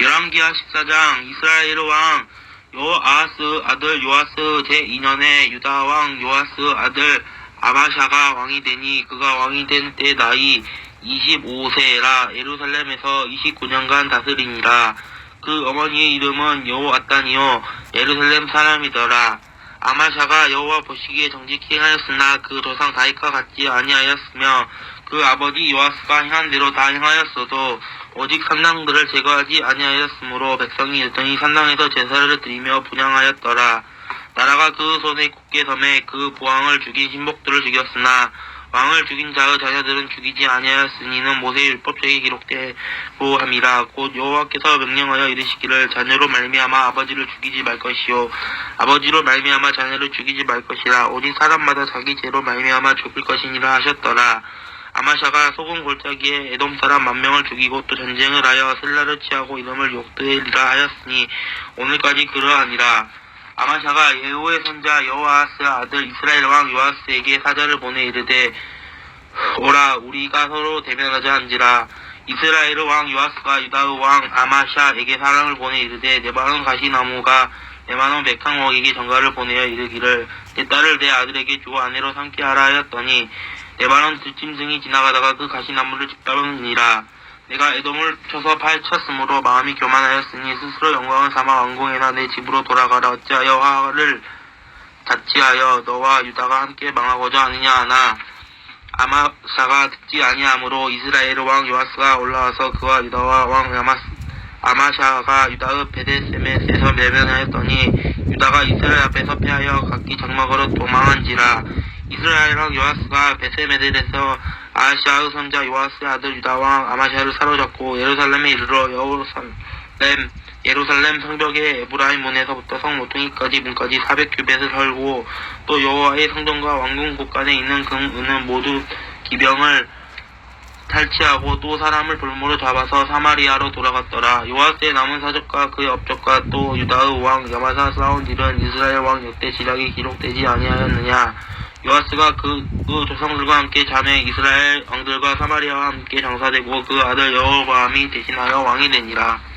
열왕기하 14장 이스라엘 왕 요아스 아들 요아스 제2년에 유다 왕 요아스 아들 아바샤가 왕이 되니 그가 왕이 된 때 나이 25세라. 예루살렘에서 29년간 다스리니라. 그 어머니의 이름은 여호아단이요. 예루살렘 사람이더라. 아마샤가 여호와 보시기에 정직히 행하였으나 그 조상 다윗과 같지 아니하였으며 그 아버지 요아스가 행한 대로 다 행하였어도 오직 산당들을 제거하지 아니하였으므로 백성이 일등히 산당에서 제사를 드리며 분양하였더라. 나라가 그 손에 굳게 섬에 그 부왕을 죽인 신복들을 죽였으나 왕을 죽인 자의 자녀들은 죽이지 아니하였으니는 모세의 율법책에 기록되고 함이라. 곧 여호와께서 명령하여 이르시기를 자녀로 말미암아 아버지를 죽이지 말 것이요. 아버지로 말미암아 자녀를 죽이지 말 것이라. 오직 사람마다 자기 죄로 말미암아 죽을 것이니라 하셨더라 아마샤가 소금 골짜기에 에돔 사람 만 명을 죽이고 또 전쟁을 하여 슬라를 취하고 이름을 욕되리라 하였으니 오늘까지 그러하니라. 아마샤가 예후의 손자 여호아스 아들 이스라엘 왕 요아스에게 사자를 보내 이르되 오라 우리가 서로 대면하자 한지라. 이스라엘 왕 요아스가 유다의 왕 아마샤에게 사람을 보내 이르되 네바논 가시나무가 네바논 백항목에게 전가를 보내어 이르기를 내 딸을 내 아들에게 주어 아내로 삼게 하라 하였더니 네바논 들짐승이 지나가다가 그 가시나무를 짓밟으니라. 내가 에돔을 쳐서 파헤쳤으므로 마음이 교만하였으니 스스로 영광을 삼아 왕궁에나 내 집으로 돌아가라. 어찌하여 화를 자치하여 너와 유다가 함께 망하고자 하느냐 하나. 아마샤가 듣지 아니하므로 이스라엘 왕 요아스가 올라와서 그와 유다와 왕 아마스, 아마샤가 유다의 베데세메스에서 매면하였더니 유다가 이스라엘 앞에서 패하여 각기 장막으로 도망한지라 이스라엘 왕 요아스가 베세메델에서 아시아의 손자 요아스의 아들 유다왕 아마샤를 사로잡고 예루살렘에 이르러 예루살렘 예루살렘 성벽의 에브라임 문에서부터 성 모퉁이까지 문까지 400규벳을 헐고 또 여호와의 성전과 왕궁 곳간에 있는 금 은은 모두 기병을 탈취하고 또 사람을 볼모로 잡아서 사마리아로 돌아갔더라. 요아스의 남은 사적과 그의 업적과 또 유다의 왕 야마사 싸운 일은 이스라엘 왕 역대 지략에 기록되지 아니하였느냐. 요아스가 그, 그 조상들과 함께 자매 이스라엘 왕들과 사마리아와 함께 장사되고 그 아들 여호밤이 대신하여 왕이 되니라.